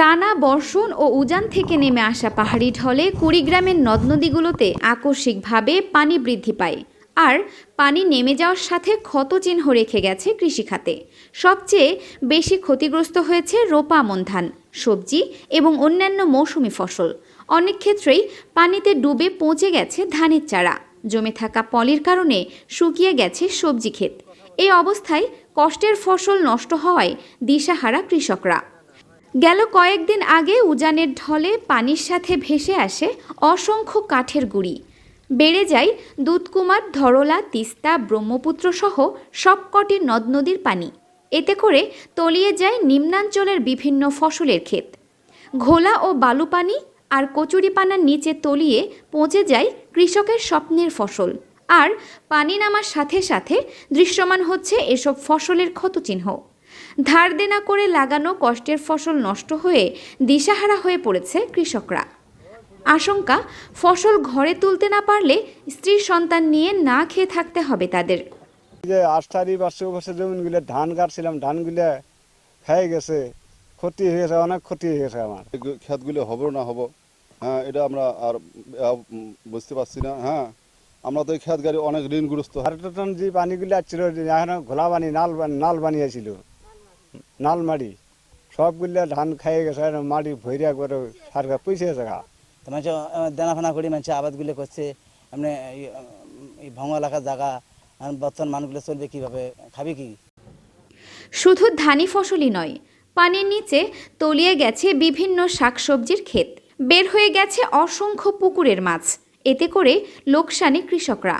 টানা বর্ষণ ও উজান থেকে নেমে আসা পাহাড়ি ঢলে কুড়িগ্রামের নদ নদীগুলোতে আকস্মিকভাবে পানি বৃদ্ধি পায়। আর পানি নেমে যাওয়ার সাথে ক্ষতচিহ্ন রেখে গেছে কৃষিখাতে। সবচেয়ে বেশি ক্ষতিগ্রস্ত হয়েছে রোপা আমন ধান সবজি এবং অন্যান্য মৌসুমি ফসল। অনেক ক্ষেত্রেই পানিতে ডুবে পচে গেছে ধানের চারা। জমে থাকা পলির কারণে শুকিয়ে গেছে সবজি ক্ষেত। এই অবস্থায় কষ্টের ফসল নষ্ট হওয়ায় দিশাহারা কৃষকরা। গেল কয়েকদিন আগে উজানের ঢলে পানির সাথে ভেসে আসে অসংখ্য কাঠের গুঁড়ি। বেড়ে যায় দুধকুমার, ধরলা, তিস্তা, ব্রহ্মপুত্র সহ সবকটি নদ নদীর পানি। এতে করে তলিয়ে যায় নিম্নাঞ্চলের বিভিন্ন ফসলের ক্ষেত। ঘোলা ও বালু পানি আর কচুরিপানার নিচে তলিয়ে পচে যায় কৃষকের স্বপ্নের ফসল। আর পানি নামার সাথে সাথে দৃশ্যমান হচ্ছে এসব ফসলের ক্ষতচিহ্ন। ধার দেনা করে লাগানো কষ্টের ফসল নষ্ট হয়ে দিশাহারা হয়ে পড়েছে কৃষকরা। আশঙ্কা ফসল ঘরে তুলতে না পারলে স্ত্রী সন্তান নিয়ে না খেয়ে থাকতে হবে তাদের। যে আষ্টারি পাঁচশো বছর জমিনগুলো ধান কাটছিলাম ধানগুলো খেয়ে গেছে ক্ষতি হয়ে গেছে অনেক ক্ষতি হয়ে গেছে আমার। ক্ষেতগুলো হবে না হব হ্যাঁ এটা আমরা আর বুঝতে পারছি না হ্যাঁ আমরা তো এই ক্ষেত গাড়ি অনেক ঋণগ্রস্ত। বারোটা টন যে পানিগুলো আসছিল এখন ঘোলা পানি নাল নাল বানিয়েছিল। নাল মাটি সবগুলো ধান খেয়ে গেছে আর মাটি ভৈরিয়া করে সারকা পয়সা গেছে গা। তো মানুষ দেনা ফানা করে মানুষ আবাদগুলো করছে এমনি এই, এই ভঙ্গ এলাকার জায়গা বর্তমান মানুষগুলো চলবে কীভাবে খাবে কি? শুধু ধানি ফসলই নয় পানির নিচে তলিয়ে গেছে বিভিন্ন শাকসবজির ক্ষেত। বের হয়ে গেছে অসংখ্য পুকুরের মাছ এতে করে লোকসানে কৃষকরা।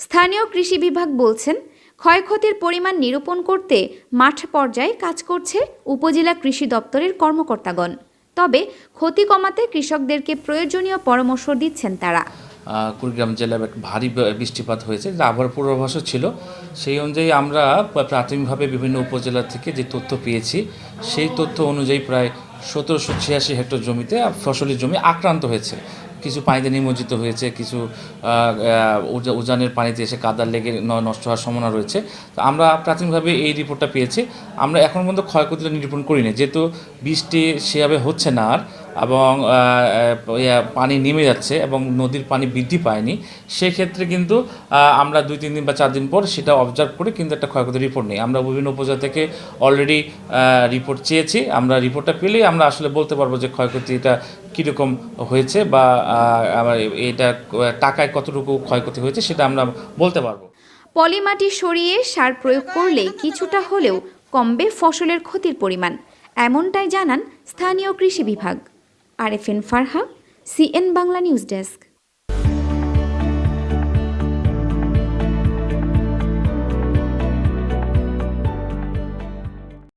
স্থানীয় কৃষি বিভাগ বলছেন ক্ষয়ক্ষতির পরিমাণ নিরূপণ করতে মাঠ পর্যায়ে কাজ করছে উপজেলা কৃষি দপ্তরের কর্মকর্তাগণ। তবে ক্ষতি কমাতে কৃষকদেরকে প্রয়োজনীয় পরামর্শ দিচ্ছেন তারা। কুড়িগ্রাম জেলায় ভারী বৃষ্টিপাত হয়েছে, যা আবহাওয়ার পূর্বাভাসও ছিল। সেই অনুযায়ী আমরা প্রাথমিকভাবে বিভিন্ন উপজেলা থেকে যে তথ্য পেয়েছি, সেই তথ্য অনুযায়ী প্রায় সতেরোশো ছিয়াশি হেক্টর জমিতে ফসলি জমি আক্রান্ত হয়েছে। কিছু পানিতে নিমজ্জিত হয়েছে, কিছু উজানের পানিতে এসে কাদার লেগে নষ্ট হওয়ার সম্ভাবনা রয়েছে। তো আমরা প্রাথমিকভাবে এই রিপোর্টটা পেয়েছি। আমরা এখন পর্যন্ত ক্ষয়ক্ষতিটা নিরূপণ করিনি, যেহেতু বৃষ্টি সেভাবে হচ্ছে না আর, এবং পানি নেমে যাচ্ছে এবং নদীর পানি বৃদ্ধি পায়নি। সেক্ষেত্রে কিন্তু আমরা দুই, তিন দিন বা চার দিন পর সেটা অবজার্ভ করে কিন্তু একটা ক্ষয়ক্ষতি রিপোর্ট নেই। আমরা বিভিন্ন উপজেলা থেকে অলরেডি রিপোর্ট চেয়েছি। আমরা রিপোর্টটা পেলেই আমরা আসলে বলতে পারব যে ক্ষয়ক্ষতিটা কীরকম হয়েছে বা আমার এটা টাকায় কতটুকু ক্ষয়ক্ষতি হয়েছে সেটা আমরা বলতে পারব। পলিমাটি সরিয়ে সার প্রয়োগ করলে কিছুটা হলেও কমবে ফসলের ক্ষতির পরিমাণ, এমনটাই জানান স্থানীয় কৃষি বিভাগ। RFN Farha, CN Bangla news desk.